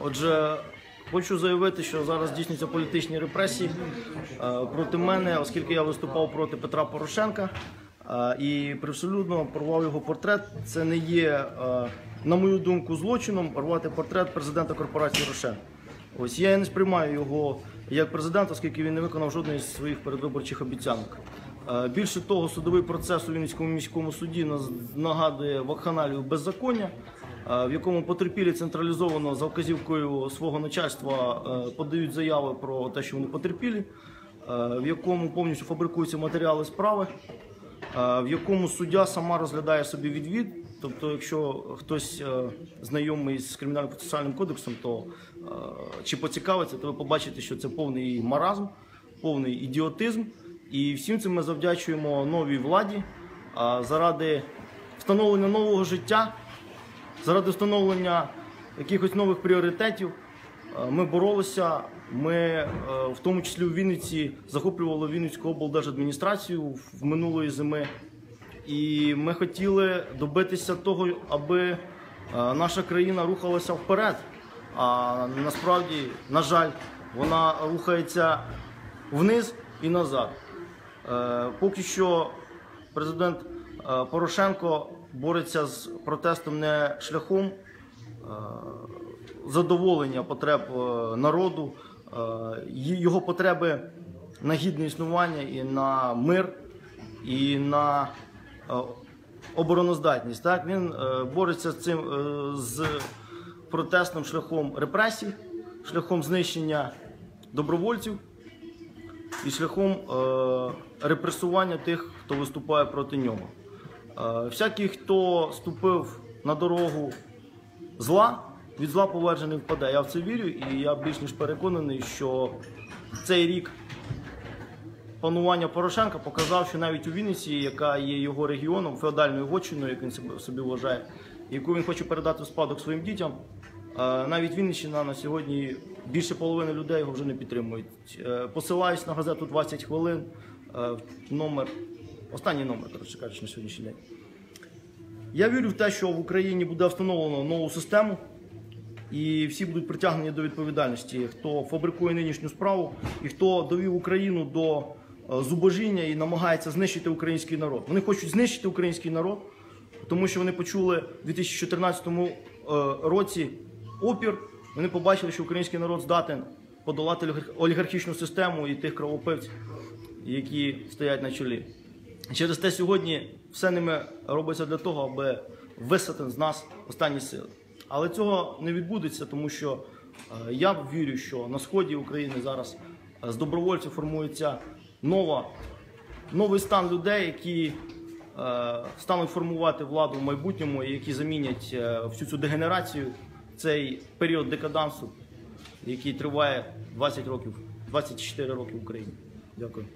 Отже, хочу заявити, що зараз здійснюються політичні репресії е, проти мене, оскільки я виступав проти Петра Порошенка е, і привселюдно порвав його портрет. Це не є, е, на мою думку, злочином порвати портрет президента корпорації Рошен. Ось я не сприймаю його як президента, оскільки він не виконав жодної з своїх передвиборчих обіцянок. Більше того, судовий процес у Вінницькому міському суді нагадує вакханалію беззаконня, в якому потерпілі централізовано за вказівкою свого начальства е, подають заяви про те, що вони потерпілі, е, в якому повністю фабрикуються матеріали справи, е, в якому суддя сама розглядає собі відвід. Тобто, якщо хтось е, знайомий з кримінальним процесуальним кодексом, то е, чи поцікавиться, то ви побачите, що це повний маразм, повний ідіотизм. І всім цим ми завдячуємо новій владі заради встановлення нового життя, заради встановлення якихось нових пріоритетів. е, Ми боролися. Ми е, в тому числі у Вінниці захоплювали Вінницьку облдержадміністрацію в минулої зими. І ми хотіли добитися того, аби е, наша країна рухалася вперед. А насправді, на жаль, вона рухається вниз і назад. Поки що президент Порошенко бореться з протестом не шляхом задоволення потреб е, народу, е, його потреби на гідне існування і на мир, і на е, обороноздатність. Так він бореться з цим з протестом шляхом репресій, шляхом знищення добровольців і шляхом репресування тих, хто виступає проти нього. Е, всякий, хто ступив на дорогу зла, від зла повержений впаде. Я в це вірю, і я більш ніж переконаний, що цей рік панування Порошенка показав, що навіть у Вінниці, яка є його регіоном, феодальною вотчиною, як він собі вважає, яку він хоче передати в спадок своїм дітям, е, навіть Вінниччина на сьогодні більше половини людей його вже не підтримують. Е, Посилаюсь на газету 20 хвилин, номер, останній номер, коротше кажучи, на сьогоднішній день. Я вірю в те, що в Україні буде встановлено нову систему, і всі будуть притягнені до відповідальності, хто фабрикує нинішню справу і хто довів Україну до е, зубожіння і намагається знищити український народ. Вони хочуть знищити український народ, тому що вони почули в 2014 е, році опір. Вони побачили, що український народ здатен подолати олігархічну систему і тих кровопивців, які стоять на чолі. Через те сьогодні все ними робиться для того, аби висати з нас останні сили. Але цього не відбудеться, тому що е, я вірю, що на сході України зараз е, з добровольців формується нова, новий стан людей, які е, стануть формувати владу в майбутньому, і які замінять всю цю дегенерацію, цей період декадансу, який триває 20 років, 24 роки в Україні. Дякую.